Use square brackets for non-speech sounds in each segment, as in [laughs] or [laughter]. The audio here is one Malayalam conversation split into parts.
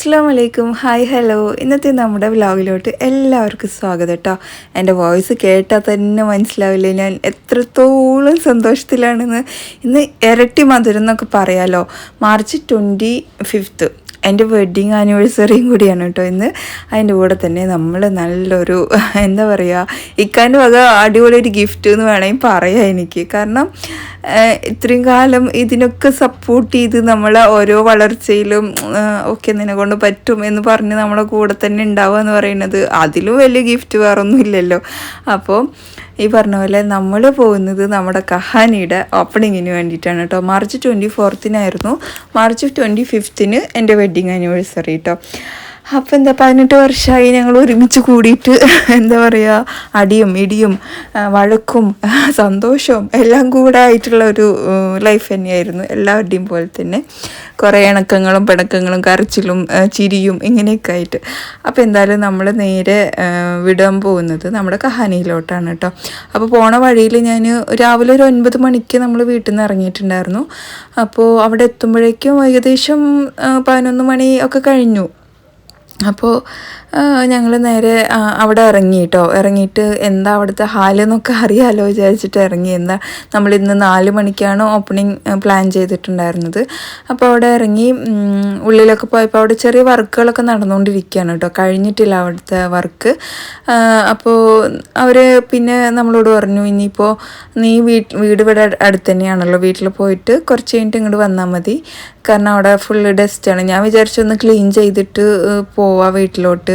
അസ്സാം വലൈക്കും ഹായ് ഹലോ. ഇന്നത്തെ നമ്മുടെ വ്ലോഗിലോട്ട് എല്ലാവർക്കും സ്വാഗതം കേട്ടോ എന്റെ വോയിസ് കേട്ടാൽ തന്നെ മനസ്സിലാവില്ലേ? ഞാൻ എത്രത്തോളം സന്തോഷത്തിലാണെന്ന്. ഇന്ന് ഇരട്ടി മധുരം എന്നൊക്കെ പറയാമല്ലോ മാർച്ച് ട്വന്റി ഫിഫ്ത്ത്. എന്റെ വെഡ്ഡിങ് ആനിവേഴ്സറിയും കൂടിയാണ് കേട്ടോ ഇന്ന്. അതിന്റെ കൂടെ തന്നെ നമ്മൾ നല്ലൊരു എന്താ പറയുക ഇക്കാന്റെ വക അടിപൊളി ഒരു ഗിഫ്റ്റ് എന്ന് വേണമെങ്കിൽ പറയാം എനിക്ക്. കാരണം ഇത്രയും കാലം ഇതിനൊക്കെ സപ്പോർട്ട് ചെയ്ത് നമ്മളെ ഓരോ വളർച്ചയിലും ഒക്കെ നിന്നെ കൊണ്ട് പറ്റും എന്ന് പറഞ്ഞ് നമ്മളെ കൂടെ തന്നെ ഉണ്ടാവുക എന്ന് പറയുന്നത് അതിലും വലിയ ഗിഫ്റ്റ് വേറൊന്നും ഇല്ലല്ലോ. അപ്പോൾ ഈ പറഞ്ഞ പോലെ നമ്മൾ പോകുന്നത് നമ്മുടെ കഹാനിയുടെ ഓപ്പണിങ്ങിന് വേണ്ടിയിട്ടാണ് കേട്ടോ. മാർച്ച് ട്വന്റി ഫോർത്തിനായിരുന്നു മാർച്ച് ട്വന്റി ഫിഫ്ത്തിന് എന്റെ ആനിവേഴ്സറി കേട്ടോ അപ്പം എന്താ പതിനെട്ട് വർഷമായി ഞങ്ങൾ ഒരുമിച്ച് കൂടിയിട്ട് [laughs] എന്താ പറയുക അടിയും ഇടിയും വഴക്കും [laughs] സന്തോഷവും എല്ലാം കൂടെ ആയിട്ടുള്ള ഒരു ലൈഫ് തന്നെയായിരുന്നു എല്ലാവരുടെയും പോലെ തന്നെ. കുറേ ഇണക്കങ്ങളും പിണക്കങ്ങളും കരച്ചിലും ചിരിയും ഇങ്ങനെയൊക്കെ ആയിട്ട്. അപ്പോൾ എന്തായാലും നമ്മൾ നേരെ വിടാൻ പോകുന്നത് നമ്മുടെ കഹാനിയിലോട്ടാണ് കേട്ടോ. അപ്പോൾ പോണ വഴിയിൽ ഞാൻ രാവിലെ ഒരു ഒൻപത് മണിക്ക് നമ്മൾ വീട്ടിൽ നിന്ന് ഇറങ്ങിയിട്ടുണ്ടായിരുന്നു. അപ്പോൾ അവിടെ എത്തുമ്പോഴേക്കും ഏകദേശം പതിനൊന്ന് മണി ഒക്കെ കഴിഞ്ഞു. അപ്പോൾ ഞങ്ങൾ നേരെ അവിടെ ഇറങ്ങി കേട്ടോ ഇറങ്ങിയിട്ട് എന്താ അവിടുത്തെ ഹാലെന്നൊക്കെ അറിയാലോ വിചാരിച്ചിട്ട് ഇറങ്ങി. എന്താ നമ്മൾ ഇന്ന് നാല് മണിക്കാണ് ഓപ്പണിങ് പ്ലാൻ ചെയ്തിട്ടുണ്ടായിരുന്നത്. അപ്പോൾ അവിടെ ഇറങ്ങി ഉള്ളിലൊക്കെ പോയപ്പോൾ അവിടെ ചെറിയ വർക്കുകളൊക്കെ നടന്നുകൊണ്ടിരിക്കുകയാണ് കേട്ടോ. കഴിഞ്ഞിട്ടില്ല അവിടുത്തെ വർക്ക്. അപ്പോൾ അവർ പിന്നെ നമ്മളോട് പറഞ്ഞു ഇനിയിപ്പോൾ നീ വീട്ട് വീട് ഇവിടെ അടുത്ത് തന്നെയാണല്ലോ. വീട്ടിൽ പോയിട്ട് കുറച്ച് കഴിഞ്ഞിട്ട് ഇങ്ങോട്ട് വന്നാൽ മതി. കാരണം അവിടെ ഫുള്ള് ഡസ്റ്റാണ് ഞാൻ വിചാരിച്ചൊന്ന് ക്ലീൻ ചെയ്തിട്ട് പോവാം പോവാ വീട്ടിലോട്ട്.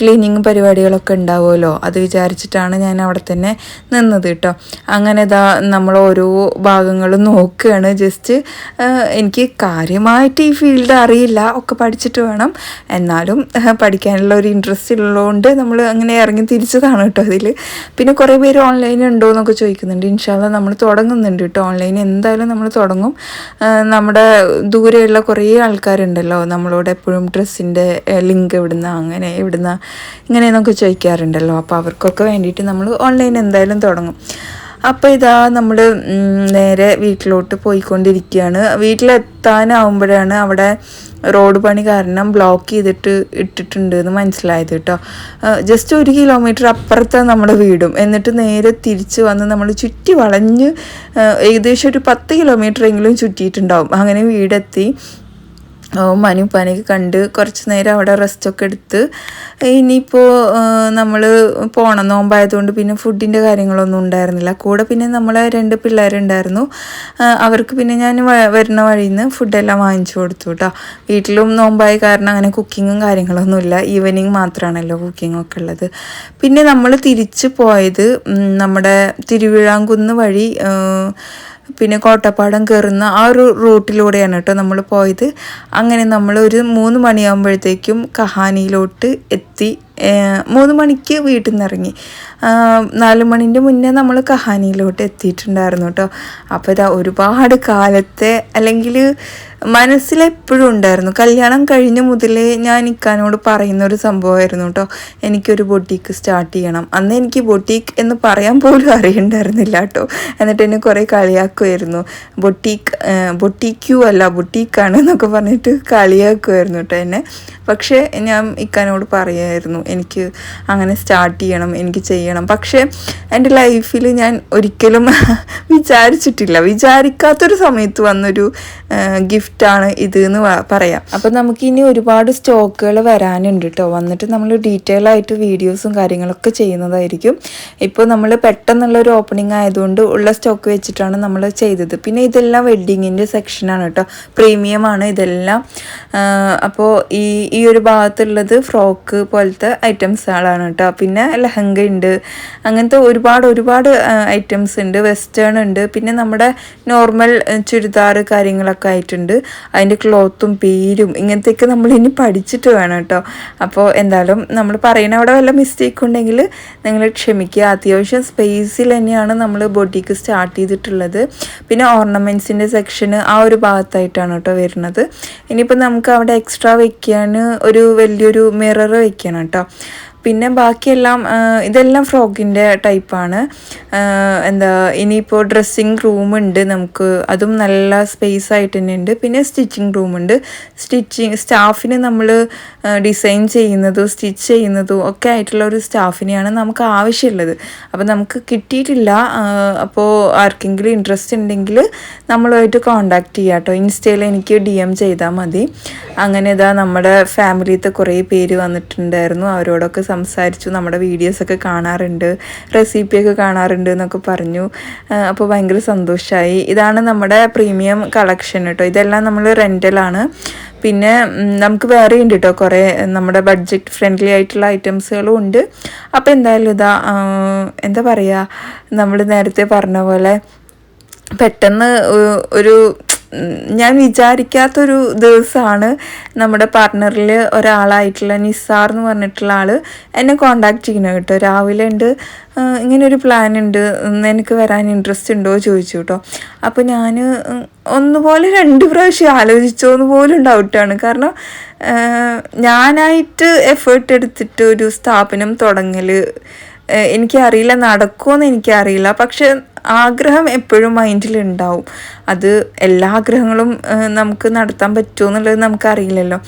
ക്ലീനിങ് പരിപാടികളൊക്കെ ഉണ്ടാവുമല്ലോ? അത് വിചാരിച്ചിട്ടാണ് ഞാൻ അവിടെ തന്നെ നിന്നത് കേട്ടോ. അങ്ങനെ ഇതാ നമ്മൾ ഓരോ ഭാഗങ്ങളും നോക്കുകയാണ്. ജസ്റ്റ് എനിക്ക് കാര്യമായിട്ട് ഈ ഫീൽഡ് അറിയില്ല. ഒക്കെ പഠിച്ചിട്ട് വേണം. എന്നാലും പഠിക്കാനുള്ള ഒരു ഇൻട്രസ്റ്റ് ഉള്ളതുകൊണ്ട് നമ്മൾ അങ്ങനെ ഇറങ്ങി തിരിച്ചതാണ് കേട്ടോ അതിൽ പിന്നെ കുറേ പേര് ഓൺലൈൻ ഉണ്ടോ എന്നൊക്കെ ചോദിക്കുന്നുണ്ട്. ഇൻഷാല്ല നമ്മൾ തുടങ്ങുന്നുണ്ട് കേട്ടോ ഓൺലൈൻ എന്തായാലും നമ്മൾ തുടങ്ങും. നമ്മുടെ ദൂരെയുള്ള കുറേ ആൾക്കാരുണ്ടല്ലോ. നമ്മളോട് എപ്പോഴും ഡ്രസ്സിന്റെ ലിങ്ക് എവിടുന്ന അങ്ങനെ എവിടുന്ന നമുക്ക് ചോദിക്കാറുണ്ടല്ലോ. അപ്പോൾ അവർക്കൊക്കെ വേണ്ടിയിട്ട് നമ്മൾ ഓൺലൈൻ എന്തായാലും തുടങ്ങും. അപ്പോൾ ഇതാ നമ്മൾ നേരെ വീട്ടിലോട്ട് പോയിക്കൊണ്ടിരിക്കുകയാണ്. വീട്ടിലെത്താനാവുമ്പോഴാണ് അവിടെ റോഡ് പണി കാരണം ബ്ലോക്ക് ചെയ്തിട്ട് ഇട്ടിട്ടുണ്ട് എന്ന് മനസ്സിലായത് കേട്ടോ. ജസ്റ്റ് ഒരു കിലോമീറ്റർ അപ്പുറത്താണ് നമ്മുടെ വീടും. എന്നിട്ട് നേരെ തിരിച്ച് വന്ന് നമ്മൾ ചുറ്റി വളഞ്ഞ് ഏകദേശം ഒരു പത്ത് കിലോമീറ്റർ എങ്കിലും ചുറ്റിയിട്ടുണ്ടാവും. അങ്ങനെ വീടെത്തി. മനു പനിക്ക് കണ്ട് കുറച്ച് നേരം അവിടെ റെസ്റ്റൊക്കെ എടുത്ത് ഇനിയിപ്പോൾ നമ്മൾ പോണം നോമ്പായതുകൊണ്ട് പിന്നെ ഫുഡിന്റെ കാര്യങ്ങളൊന്നും ഉണ്ടായിരുന്നില്ല. കൂടെ പിന്നെ നമ്മളെ രണ്ട് പിള്ളേരുണ്ടായിരുന്നു. അവർക്ക് പിന്നെ ഞാൻ വരുന്ന വഴിയിൽ നിന്ന് ഫുഡെല്ലാം വാങ്ങിച്ചു കൊടുത്തു കേട്ടോ വീട്ടിലും നോമ്പായ കാരണം അങ്ങനെ കുക്കിങ്ങും കാര്യങ്ങളൊന്നുമില്ല ഈവനിങ് മാത്രമാണല്ലോ കുക്കിംഗ് ഒക്കെ ഉള്ളത്. പിന്നെ നമ്മൾ തിരിച്ച് പോയത് നമ്മുടെ തിരുവിഴാങ്കുന്ന് വഴി പിന്നെ കോട്ടപ്പാടം കയറുന്ന ആ ഒരു റൂട്ടിലൂടെയാണ് കേട്ടോ നമ്മൾ പോയത്. അങ്ങനെ നമ്മൾ ഒരു മൂന്ന് മണിയാകുമ്പോഴത്തേക്കും കഹാനിയിലോട്ട് എത്തി. മൂന്ന് മണിക്ക് വീട്ടിൽ നിന്ന് ഇറങ്ങി. നാല് മണിന്റെ മുന്നേ നമ്മൾ കഹാനിയിലോട്ട് എത്തിയിട്ടുണ്ടായിരുന്നു കേട്ടോ. അപ്പോൾ ഇതാ ഒരുപാട് കാലത്തെ അല്ലെങ്കിൽ മനസ്സിലെപ്പോഴും ഉണ്ടായിരുന്നു. കല്യാണം കഴിഞ്ഞ മുതലേ ഞാൻ ഇക്കാനോട് പറയുന്ന ഒരു സംഭവമായിരുന്നു കേട്ടോ എനിക്കൊരു ബൊട്ടീക്ക് സ്റ്റാർട്ട് ചെയ്യണം. അന്ന് എനിക്ക് ബൊട്ടീക്ക് എന്ന് പറയാൻ പോലും അറിയണ്ടായിരുന്നില്ല കേട്ടോ എന്നിട്ട് എന്നെ കുറേ കളിയാക്കുമായിരുന്നു ബൊട്ടീക്ക് ബൊട്ടീക്യൂ അല്ല ബൊട്ടീക്കാണ് എന്നൊക്കെ പറഞ്ഞിട്ട് കളിയാക്കുമായിരുന്നു കേട്ടോ എന്നെ. പക്ഷേ ഞാൻ ഇക്കാനോട് പറയായിരുന്നു എനിക്ക് അങ്ങനെ സ്റ്റാർട്ട് ചെയ്യണം എനിക്ക് ചെയ്യണം. പക്ഷേ എന്റെ ലൈഫിൽ ഞാൻ ഒരിക്കലും വിചാരിച്ചിട്ടില്ല. വിചാരിക്കാത്തൊരു സമയത്ത് വന്നൊരു ഗിഫ്റ്റാണ് ഇത് എന്ന് പറയാം. അപ്പം നമുക്കിനി ഒരുപാട് സ്റ്റോക്കുകൾ വരാനുണ്ട് കേട്ടോ വന്നിട്ട് നമ്മൾ ഡീറ്റെയിൽ ആയിട്ട് വീഡിയോസും കാര്യങ്ങളൊക്കെ ചെയ്യുന്നതായിരിക്കും. ഇപ്പോൾ നമ്മൾ പെട്ടെന്നുള്ള ഒരു ഓപ്പണിംഗ് ആയതുകൊണ്ട് ഉള്ള സ്റ്റോക്ക് വെച്ചിട്ടാണ് നമ്മൾ ചെയ്തത്. പിന്നെ ഇതെല്ലാം വെഡ്ഡിങ്ങിന്റെ സെക്ഷനാണ് കേട്ടോ പ്രീമിയം ആണ് ഇതെല്ലാം. അപ്പോൾ ഈ ഈ ഒരു ഭാഗത്തുള്ളത് ഫ്രോക്ക് പോലത്തെ ഐറ്റംസുകളാണ് കേട്ടോ പിന്നെ ലെഹങ്ക ഉണ്ട്. അങ്ങനത്തെ ഒരുപാട് ഒരുപാട് ഐറ്റംസ് ഉണ്ട്. വെസ്റ്റേൺ ഉണ്ട്. പിന്നെ നമ്മുടെ നോർമൽ ചുരിദാർ കാര്യങ്ങളൊക്കെ ആയിട്ടുണ്ട്. അതിന്റെ ക്ലോത്തും പേരും ഇങ്ങനത്തെയൊക്കെ നമ്മൾ ഇനി പഠിച്ചിട്ട് വേണം കേട്ടോ. അപ്പോൾ എന്തായാലും നമ്മൾ പറയുന്ന അവിടെ വല്ല മിസ്റ്റേക്ക് ഉണ്ടെങ്കിൽ നിങ്ങൾ ക്ഷമിക്കുക. അത്യാവശ്യം സ്പേസിൽ തന്നെയാണ് നമ്മൾ ബൊട്ടിക്ക് സ്റ്റാർട്ട് ചെയ്തിട്ടുള്ളത്. പിന്നെ ഓർണമെന്റ്സിന്റെ സെക്ഷന് ആ ഒരു ഭാഗത്തായിട്ടാണ് കേട്ടോ വരുന്നത്. ഇനിയിപ്പോൾ നമുക്ക് അവിടെ എക്സ്ട്രാ വെക്കാൻ ഒരു വലിയൊരു മിറർ വെക്കണം കേട്ടോ. പിന്നെ ബാക്കിയെല്ലാം ഇതെല്ലാം ഫ്രോക്കിന്റെ ടൈപ്പാണ്. എന്താ ഇനിയിപ്പോൾ ഡ്രസ്സിങ് റൂമുണ്ട് നമുക്ക്. അതും നല്ല സ്പേസ് ആയിട്ട് തന്നെ ഉണ്ട്. പിന്നെ സ്റ്റിച്ചിങ് റൂമുണ്ട്. സ്റ്റിച്ചിങ് സ്റ്റാഫിന് നമ്മൾ ഡിസൈൻ ചെയ്യുന്നതും സ്റ്റിച്ച് ചെയ്യുന്നതും ഒക്കെ ആയിട്ടുള്ള ഒരു സ്റ്റാഫിനെയാണ് നമുക്ക് ആവശ്യമുള്ളത്. അപ്പോൾ നമുക്ക് കിട്ടിയിട്ടില്ല. അപ്പോൾ ആർക്കെങ്കിലും ഇൻട്രസ്റ്റ് ഉണ്ടെങ്കിൽ നമ്മളുമായിട്ട് കോണ്ടാക്ട് ചെയ്യാം കേട്ടോ. ഇൻസ്റ്റയിൽ എനിക്ക് ഡി എം ചെയ്താൽ മതി. അങ്ങനെ ഇതാ നമ്മുടെ ഫാമിലിത്തെ കുറേ പേര് വന്നിട്ടുണ്ടായിരുന്നു. അവരോടൊക്കെ സംസാരിച്ചു നമ്മുടെ വീഡിയോസൊക്കെ കാണാറുണ്ട് റെസിപ്പിയൊക്കെ കാണാറുണ്ട് എന്നൊക്കെ പറഞ്ഞു. അപ്പോൾ ഭയങ്കര സന്തോഷമായി ഇതാണ് നമ്മുടെ പ്രീമിയം കളക്ഷൻ കേട്ടോ ഇതെല്ലാം നമ്മൾ റെന്റലാണ് പിന്നെ നമുക്ക് വേറെ ഉണ്ട് കേട്ടോ കുറേ. നമ്മുടെ ബഡ്ജറ്റ് ഫ്രണ്ട്ലി ആയിട്ടുള്ള ഐറ്റംസുകളും ഉണ്ട്. അപ്പോൾ എന്തായാലും ഇതാ എന്താ പറയുക നമ്മൾ നേരത്തെ പറഞ്ഞ പോലെ പെട്ടെന്ന് ഒരു ഞാൻ വിചാരിക്കാത്തൊരു ദിവസമാണ് നമ്മുടെ പാർട്ട്ണറിൽ ഒരാളായിട്ടുള്ള നിസാർ എന്ന് പറഞ്ഞിട്ടുള്ള ആൾ എന്നെ കോണ്ടാക്ട് ചെയ്യണം കേട്ടോ. രാവിലെ ഉണ്ട്. ഇങ്ങനൊരു പ്ലാൻ ഉണ്ട്. എനിക്ക് വരാൻ ഇൻട്രസ്റ്റ് ഉണ്ടോ ചോദിച്ചു കേട്ടോ. അപ്പോൾ ഞാൻ ഒന്നുപോലെ രണ്ട് പ്രാവശ്യം ആലോചിച്ചോന്ന് പോലും ഡൗട്ടാണ് കാരണം ഞാനായിട്ട് എഫേർട്ട് എടുത്തിട്ട് ഒരു സ്ഥാപനം തുടങ്ങൽ എനിക്കറിയില്ല നടക്കുമെന്ന് എനിക്കറിയില്ല. പക്ഷെ ആഗ്രഹം എപ്പോഴും മൈൻഡിൽ ഉണ്ടാവും അത് എല്ലാ ആഗ്രഹങ്ങളും നമുക്ക് നടത്താൻ പറ്റുമോ എന്നുള്ളത് നമുക്കറിയില്ലല്ലോ.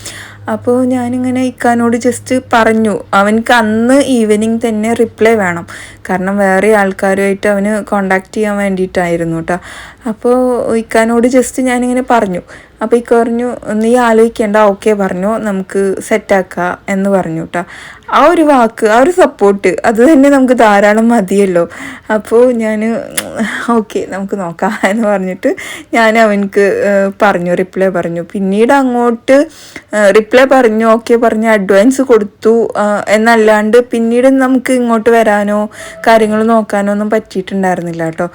അപ്പോൾ ഞാനിങ്ങനെ ഇക്കാനോട് ജസ്റ്റ് പറഞ്ഞു അവനക്ക് അന്ന് ഈവനിങ് തന്നെ റിപ്ലൈ വേണം. കാരണം വേറെ ആൾക്കാരുമായിട്ട് അവന് കോണ്ടാക്ട് ചെയ്യാൻ വേണ്ടിയിട്ടായിരുന്നു കേട്ടോ അപ്പോൾ ഇക്കാനോട് ജസ്റ്റ് ഞാനിങ്ങനെ പറഞ്ഞു. അപ്പോൾ ഇക്ക പറഞ്ഞു നീ ആലോചിക്കേണ്ട ഓക്കെ പറഞ്ഞു. നമുക്ക് സെറ്റാക്കാം എന്ന് പറഞ്ഞു കേട്ടോ ആ ഒരു വാക്ക് ആ ഒരു സപ്പോർട്ട് അത് തന്നെ നമുക്ക് ധാരാളം മതിയല്ലോ. അപ്പോൾ ഞാൻ ഓക്കെ നമുക്ക് നോക്കാം [laughs] എന്ന് പറഞ്ഞിട്ട് ഞാൻ അവനക്ക് പറഞ്ഞു റിപ്ലൈ പറഞ്ഞു. പിന്നീട് അങ്ങോട്ട് റിപ്ലൈ പറഞ്ഞു ഓക്കെ പറഞ്ഞു അഡ്വാൻസ് കൊടുത്തു. എന്നല്ലാണ്ട് പിന്നീട് നമുക്ക് ഇങ്ങോട്ട് വരാനോ കാര്യങ്ങൾ നോക്കാനോ ഒന്നും പറ്റിയിട്ടുണ്ടായിരുന്നില്ല കേട്ടോ.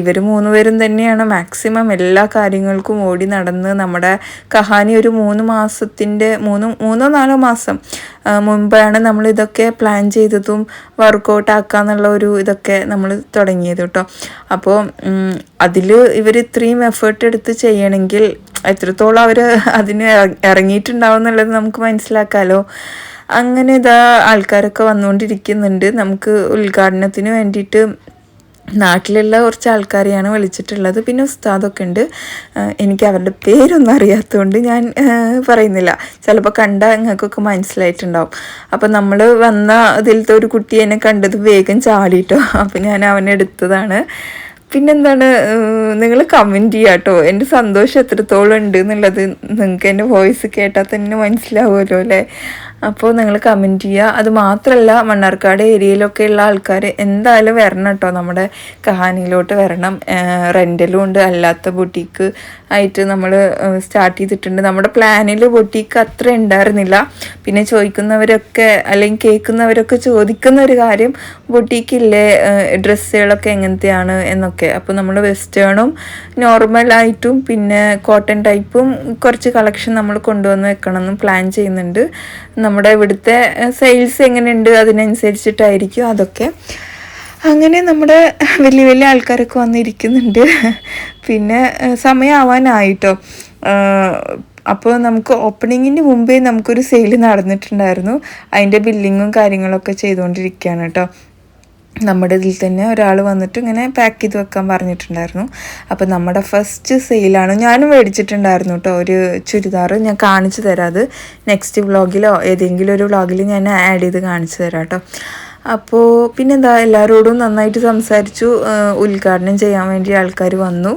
ഇവർ മൂന്നുപേരും തന്നെയാണ് മാക്സിമം എല്ലാ കാര്യങ്ങൾക്കും ഓടി നടന്ന് നമ്മുടെ കഹാനി ഒരു മൂന്ന് മാസത്തിന്റെ മൂന്ന് മൂന്നോ നാലോ മാസം ആ, മുമ്പാണ് നമ്മൾ ഇതൊക്കെ പ്ലാൻ ചെയ്തതും വർക്കൗട്ട് ആക്കാന്നുള്ള ഒരു ഇതൊക്കെ നമ്മൾ തുടങ്ങിയത് കേട്ടോ. അപ്പോൾ അതിൽ ഇവർ ഇത്രയും എഫേർട്ട് എടുത്ത് ചെയ്യണമെങ്കിൽ എത്രത്തോളം അവർ അതിന് ഇറ- ഇറങ്ങിയിട്ടുണ്ടാവും എന്നുള്ളത് നമുക്ക് മനസ്സിലാക്കാമല്ലോ അങ്ങനെ ഇതാ ആൾക്കാരൊക്കെ വന്നുകൊണ്ടിരിക്കുന്നുണ്ട്. നമുക്ക് ഉദ്ഘാടനത്തിന് വേണ്ടിയിട്ട് നാട്ടിലുള്ള കുറച്ച് ആൾക്കാരെയാണ് വിളിച്ചിട്ടുള്ളത്. പിന്നെ ഉസ്താദൊക്കെ ഉണ്ട്. എനിക്ക് അവരുടെ പേരൊന്നും അറിയാത്തതുകൊണ്ട് ഞാൻ പറയുന്നില്ല. ചിലപ്പോൾ കണ്ട നിങ്ങൾക്കൊക്കെ മനസ്സിലായിട്ടുണ്ടാവും. അപ്പോൾ നമ്മൾ വന്ന ഇതിലത്തെ ഒരു കുട്ടി എന്നെ കണ്ടത് വേഗം ചാടിയിട്ടോ അപ്പോൾ ഞാൻ അവനെ എടുത്തതാണ്. പിന്നെന്താണ് നിങ്ങൾ കമന്റ് ചെയ്യുക കേട്ടോ എന്റെ സന്തോഷം എത്രത്തോളം ഉണ്ട് എന്നുള്ളത് നിങ്ങൾക്ക് എന്റെ വോയിസ് കേട്ടാൽ തന്നെ മനസ്സിലാവുമല്ലോ അല്ലേ? അപ്പോൾ നിങ്ങൾ കമന്റ് ചെയ്യുക അത് മാത്രമല്ല മണ്ണാർക്കാട് ഏരിയയിലൊക്കെ ഉള്ള ആൾക്കാർ എന്തായാലും വരണം കേട്ടോ. നമ്മുടെ കഹാനിയിലോട്ട് വരണം. റെന്റലും ഉണ്ട്. അല്ലാത്ത ബൊട്ടീക്ക് ആയിട്ട് നമ്മൾ സ്റ്റാർട്ട് ചെയ്തിട്ടുണ്ട്. നമ്മുടെ പ്ലാനിൽ ബൊട്ടീക്ക് അത്ര ഉണ്ടായിരുന്നില്ല. പിന്നെ ചോദിക്കുന്നവരൊക്കെ അല്ലെങ്കിൽ കേൾക്കുന്നവരൊക്കെ ചോദിക്കുന്ന ഒരു കാര്യം ബൊട്ടീക്കില്ലേ ഡ്രസ്സുകളൊക്കെ എങ്ങനത്തെയാണ്? എന്നൊക്കെ. അപ്പോൾ നമ്മൾ വെസ്റ്റേണും നോർമൽ നോർമലായിട്ടും പിന്നെ കോട്ടൺ ടൈപ്പും കുറച്ച് കളക്ഷൻ നമ്മൾ കൊണ്ടുവന്ന് വെക്കണം എന്ന് പ്ലാൻ ചെയ്യുന്നുണ്ട്. നമ്മുടെ ഇവിടുത്തെ സെയിൽസ് എങ്ങനെയുണ്ട്? അതിനനുസരിച്ചിട്ടായിരിക്കും അതൊക്കെ. അങ്ങനെ നമ്മുടെ വലിയ വലിയ ആൾക്കാരൊക്കെ വന്നിരിക്കുന്നുണ്ട്. പിന്നെ സമയമാവാനായിട്ടോ അപ്പോൾ നമുക്ക് ഓപ്പണിങ്ങിന് മുമ്പേ നമുക്കൊരു സെയിൽ നടന്നിട്ടുണ്ടായിരുന്നു. അതിന്റെ ബില്ലിങ്ങും കാര്യങ്ങളൊക്കെ ചെയ്തുകൊണ്ടിരിക്കുകയാണ് കേട്ടോ. നമ്മുടെ ഇതിൽ തന്നെ ഒരാൾ വന്നിട്ട് ഇങ്ങനെ പാക്ക് ചെയ്ത് വെക്കാൻ പറഞ്ഞിട്ടുണ്ടായിരുന്നു. അപ്പോൾ നമ്മുടെ ഫസ്റ്റ് സെയിലാണ് ഞാനും മേടിച്ചിട്ടുണ്ടായിരുന്നു കേട്ടോ ഒരു ചുരിദാർ. ഞാൻ കാണിച്ചു തരാം അത്. നെക്സ്റ്റ് വ്ളോഗിലോ ഏതെങ്കിലും ഒരു വ്ളോഗിൽ ഞാൻ ആഡ് ചെയ്ത് കാണിച്ചു തരാം കേട്ടോ അപ്പോൾ പിന്നെന്താ? എല്ലാവരോടും നന്നായിട്ട് സംസാരിച്ചു. ഉദ്ഘാടനം ചെയ്യാൻ വേണ്ടി ആൾക്കാർ വന്നു.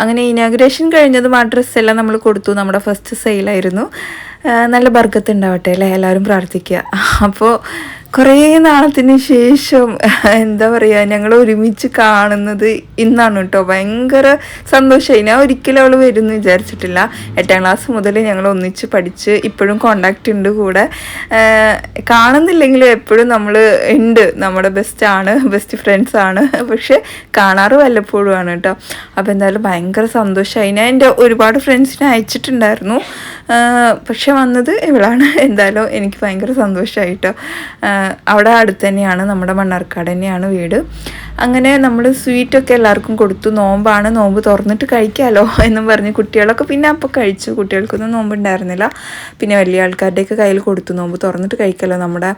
അങ്ങനെ ഇനാഗ്രേഷൻ കഴിഞ്ഞതും ആ ഡ്രസ്സെല്ലാം നമ്മൾ കൊടുത്തു. നമ്മുടെ ഫസ്റ്റ് സെയിലായിരുന്നു നല്ല ബർക്കത്ത് ഉണ്ടാവട്ടെ അല്ലേ? എല്ലാവരും പ്രാർത്ഥിക്കുക. അപ്പോൾ കുറേ നാളത്തിന് ശേഷം എന്താ പറയുക ഞങ്ങൾ ഒരുമിച്ച് കാണുന്നത് ഇന്നാണ് കേട്ടോ. ഭയങ്കര സന്തോഷമായി ഞാൻ ഒരിക്കലും അവൾ വരുമെന്ന് വിചാരിച്ചിട്ടില്ല. എട്ടാം ക്ലാസ് മുതൽ ഞങ്ങൾ ഒന്നിച്ച് പഠിച്ച് ഇപ്പോഴും കോണ്ടാക്റ്റ് ഉണ്ട് കൂടെ. കാണുന്നില്ലെങ്കിലും എപ്പോഴും നമ്മൾ ഉണ്ട്. നമ്മുടെ ബെസ്റ്റ് ആണ് ബെസ്റ്റ് ഫ്രണ്ട്സ് ആണ്. പക്ഷെ കാണാറ് വല്ലപ്പോഴും ആണ് കേട്ടോ. അപ്പോൾ എന്തായാലും ഭയങ്കര സന്തോഷമായി ഞാൻ എന്റെ ഒരുപാട് ഫ്രണ്ട്സിനെ അയച്ചിട്ടുണ്ടായിരുന്നു. പക്ഷെ വന്നത് ഇവളാണ്. എന്തായാലും എനിക്ക് ഭയങ്കര സന്തോഷമായിട്ടോ അവിടെ അടുത്ത് തന്നെയാണ് നമ്മുടെ മണ്ണാർക്കാട് തന്നെയാണ് വീട്. അങ്ങനെ നമ്മൾ സ്വീറ്റൊക്കെ എല്ലാവർക്കും കൊടുത്തു. നോമ്പാണ് നോമ്പ് തുറന്നിട്ട് കഴിക്കാമല്ലോ [laughs] എന്നും പറഞ്ഞ് കുട്ടികളൊക്കെ പിന്നെ അപ്പോൾ കഴിച്ചു. കുട്ടികൾക്കൊന്നും നോമ്പ് ഉണ്ടായിരുന്നില്ല പിന്നെ വലിയ ആൾക്കാരുടെയൊക്കെ കയ്യിൽ കൊടുത്തു. നോമ്പ് തുറന്നിട്ട് കഴിക്കാമല്ലോ നമ്മുടെ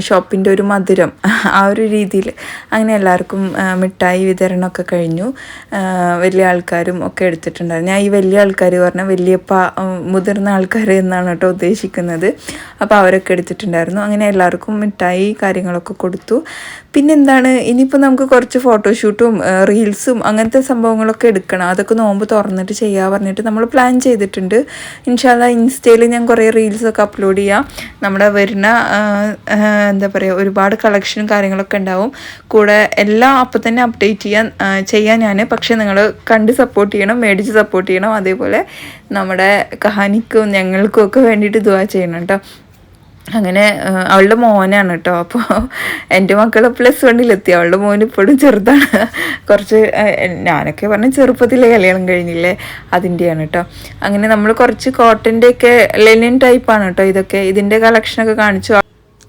ഷോപ്പിന്റെ ഒരു മധുരം. [laughs] ആ ഒരു രീതിയിൽ അങ്ങനെ എല്ലാവർക്കും മിഠായി വിതരണമൊക്കെ കഴിഞ്ഞു. വലിയ ആൾക്കാരും ഒക്കെ എടുത്തിട്ടുണ്ടായിരുന്നു. ഞാൻ ഈ വലിയ ആൾക്കാർ പറഞ്ഞാൽ വലിയപ്പ മുതിർന്ന ആൾക്കാർ എന്നാണ് കേട്ടോ ഉദ്ദേശിക്കുന്നത്. അപ്പോൾ അവരൊക്കെ എടുത്തിട്ടുണ്ടായിരുന്നു. അങ്ങനെ എല്ലാവർക്കും മിഠായി കാര്യങ്ങളൊക്കെ കൊടുത്തു. പിന്നെന്താണ്? ഇനിയിപ്പോൾ നമുക്ക് കുറച്ച് ഫോട്ടോഷൂട്ടും റീൽസും അങ്ങനത്തെ സംഭവങ്ങളൊക്കെ എടുക്കണം. അതൊക്കെ നോമ്പ് തുറന്നിട്ട് ചെയ്യാൻ പറഞ്ഞിട്ട് നമ്മൾ പ്ലാൻ ചെയ്തിട്ടുണ്ട്. ഇൻഷാല്ല ഇൻസ്റ്റയിൽ ഞാൻ കുറേ റീൽസൊക്കെ അപ്ലോഡ് ചെയ്യാം. നമ്മുടെ വരുന്ന എന്താ പറയുക ഒരുപാട് കളക്ഷനും കാര്യങ്ങളൊക്കെ ഉണ്ടാവും. കൂടെ എല്ലാം അപ്പം തന്നെ അപ്ഡേറ്റ് ചെയ്യാൻ ചെയ്യാൻ ഞാൻ പക്ഷേ നിങ്ങൾ കണ്ട് സപ്പോർട്ട് ചെയ്യണം മേടിച്ച് സപ്പോർട്ട് ചെയ്യണം. അതേപോലെ നമ്മുടെ കഹാനിക്കും ഞങ്ങൾക്കും ഒക്കെ വേണ്ടിയിട്ട് ദുവാ ചെയ്യണം കേട്ടോ അങ്ങനെ അവളുടെ മോനാണ് കേട്ടോ അപ്പോൾ എന്റെ മക്കൾ പ്ലസ് വണ്ണിലെത്തി അവളുടെ മോൻ ഇപ്പോഴും ചെറുതാണ്. കുറച്ച് ഞാനൊക്കെ പറഞ്ഞ ചെറുപ്പത്തിലെ കല്യാണം കഴിഞ്ഞില്ലേ? അതിന്റെയാണ് കേട്ടോ അങ്ങനെ നമ്മൾ കുറച്ച് കോട്ടന്റെയൊക്കെ ലെനിൻ ടൈപ്പാണ് കേട്ടോ ഇതൊക്കെ. ഇതിന്റെ കളക്ഷനൊക്കെ കാണിച്ചു.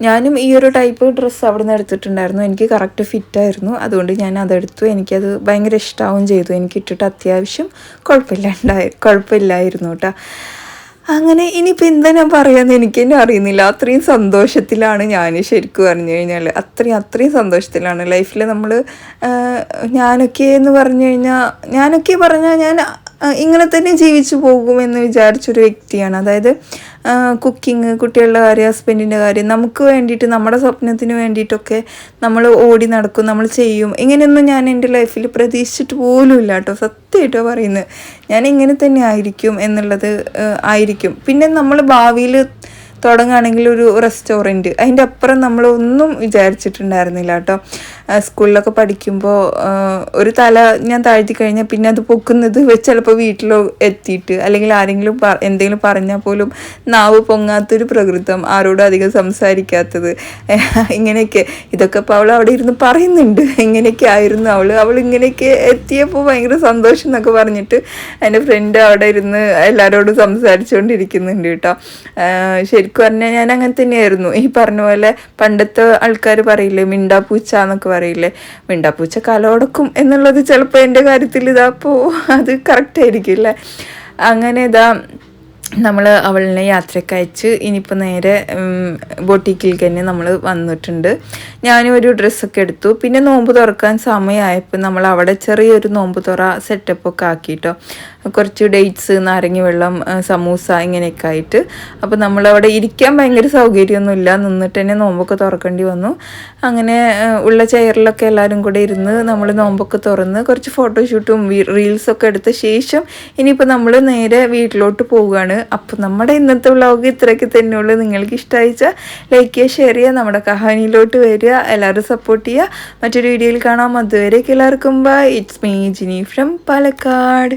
ഞാനും ഈ ഒരു ടൈപ്പ് ഡ്രസ്സ് അവിടെ നിന്ന് എടുത്തിട്ടുണ്ടായിരുന്നു. എനിക്ക് കറക്റ്റ് ഫിറ്റായിരുന്നു അതുകൊണ്ട് ഞാൻ അതെടുത്തു എനിക്കത് ഭയങ്കര ഇഷ്ടമാവും ചെയ്തു. എനിക്ക് ഇട്ടിട്ട് അത്യാവശ്യം കുഴപ്പമില്ലാണ്ടായി കുഴപ്പമില്ലായിരുന്നു കേട്ടോ അങ്ങനെ ഇനിയിപ്പോൾ എന്താ ഞാൻ പറയാമെന്ന് എനിക്ക് തന്നെ അറിയുന്നില്ല. അത്രയും സന്തോഷത്തിലാണ് ഞാൻ ശരിക്കും പറഞ്ഞു കഴിഞ്ഞാൽ അത്രയും അത്രയും സന്തോഷത്തിലാണ്. ലൈഫിൽ നമ്മൾ ഞാനൊക്കെ എന്ന് പറഞ്ഞു കഴിഞ്ഞാൽ ഞാനൊക്കെ പറഞ്ഞാൽ ഞാൻ ഇങ്ങനെ തന്നെ ജീവിച്ചു പോകുമെന്ന് വിചാരിച്ചൊരു വ്യക്തിയാണ്. അതായത് കുക്കിംഗ് കുട്ടികളുടെ കാര്യം ഹസ്ബൻഡിന്റെ കാര്യം നമുക്ക് വേണ്ടിയിട്ട് നമ്മുടെ സ്വപ്നത്തിന് വേണ്ടിയിട്ടൊക്കെ നമ്മൾ ഓടി നടക്കും നമ്മൾ ചെയ്യും. ഇങ്ങനെയൊന്നും ഞാൻ എന്റെ ലൈഫിൽ പ്രതീക്ഷിച്ചിട്ട് പോലും ഇല്ല കേട്ടോ. സത്യമായിട്ടോ പറയുന്നത്? ഞാൻ ഇങ്ങനെ തന്നെ ആയിരിക്കും എന്നുള്ളത് ആയിരിക്കും. പിന്നെ നമ്മൾ ഭാവിയിൽ തുടങ്ങുകയാണെങ്കിൽ ഒരു റെസ്റ്റോറന്റ് അതിന്റെ അപ്പുറം നമ്മളൊന്നും വിചാരിച്ചിട്ടുണ്ടായിരുന്നില്ല കേട്ടോ. സ്കൂളിലൊക്കെ പഠിക്കുമ്പോൾ ഒരു തല ഞാൻ താഴ്ത്തി കഴിഞ്ഞാൽ പിന്നെ അത് പൊക്കുന്നത് ചിലപ്പോൾ വീട്ടിലോ എത്തിയിട്ട് അല്ലെങ്കിൽ ആരെങ്കിലും എന്തെങ്കിലും പറഞ്ഞാൽ പോലും നാവ് പൊങ്ങാത്തൊരു പ്രകൃതം ആരോടും അധികം സംസാരിക്കാത്തത്. ഇങ്ങനെയൊക്കെ. ഇതൊക്കെ ഇപ്പോൾ അവൾ അവിടെ ഇരുന്ന് പറയുന്നുണ്ട്. ഇങ്ങനെയൊക്കെ ആയിരുന്നു അവൾ അവൾ ഇങ്ങനെയൊക്കെ എത്തിയപ്പോൾ ഭയങ്കര സന്തോഷം എന്നൊക്കെ പറഞ്ഞിട്ട് എന്റെ ഫ്രണ്ട് അവിടെ ഇരുന്ന് എല്ലാവരോടും സംസാരിച്ചുകൊണ്ടിരിക്കുന്നുണ്ട് കേട്ടോ. ശരിക്കും പറഞ്ഞാൽ ഞാൻ അങ്ങനെ തന്നെയായിരുന്നു. ഈ പറഞ്ഞ പോലെ പണ്ടത്തെ ആൾക്കാർ പറയില്ലേ മിണ്ടാപ്പൂച്ച എന്നൊക്കെ പറയില്ലേ മിണ്ടാപ്പൂച്ച കലോടക്കും എന്നുള്ളത് ചിലപ്പോൾ എന്റെ കാര്യത്തിൽ ഇതാ അപ്പോൾ അത് കറക്റ്റ് ആയിരിക്കില്ല അങ്ങനെ ഇതാ നമ്മൾ അവളിനെ യാത്രയ്ക്ക് അയച്ച് ഇനിയിപ്പോൾ നേരെ ബൊട്ടിക്കിലേക്ക് തന്നെ നമ്മൾ വന്നിട്ടുണ്ട്. ഞാനും ഒരു ഡ്രസ്സൊക്കെ എടുത്തു. പിന്നെ നോമ്പ് തുറക്കാൻ സമയമായപ്പോൾ നമ്മൾ അവിടെ ചെറിയൊരു നോമ്പ് തുറ സെറ്റപ്പൊക്കെ ആക്കിയിട്ടോ കുറച്ച് ഡേറ്റ്സ് നാരങ്ങ വെള്ളം സമൂസ ഇങ്ങനെയൊക്കെ ആയിട്ട്. അപ്പോൾ നമ്മളവിടെ ഇരിക്കാൻ ഭയങ്കര സൗകര്യമൊന്നുമില്ല. നിന്നിട്ട് തന്നെ നോമ്പൊക്കെ തുറക്കേണ്ടി വന്നു. അങ്ങനെ ഉള്ള ചെയറിലൊക്കെ എല്ലാവരും കൂടെ ഇരുന്ന് നമ്മൾ നോമ്പൊക്കെ തുറന്ന് കുറച്ച് ഫോട്ടോഷൂട്ടും റീൽസൊക്കെ എടുത്ത ശേഷം ഇനിയിപ്പോൾ നമ്മൾ നേരെ വീട്ടിലോട്ട് പോവുകയാണ്. അപ്പോൾ നമ്മുടെ ഇന്നത്തെ വ്ളോഗ് ഇത്രയൊക്കെ തന്നെയുള്ളൂ നിങ്ങൾക്ക് ഇഷ്ടമായിച്ചാൽ ലൈക്ക് ചെയ്യുക ഷെയർ ചെയ്യുക നമ്മുടെ കഹാനിയിലോട്ട് വരിക എല്ലാവരും സപ്പോർട്ട് ചെയ്യുക. മറ്റൊരു വീഡിയോയിൽ കാണാം. അതുവരേക്ക് എല്ലാവർക്കും bye it's me Jini from Palakkad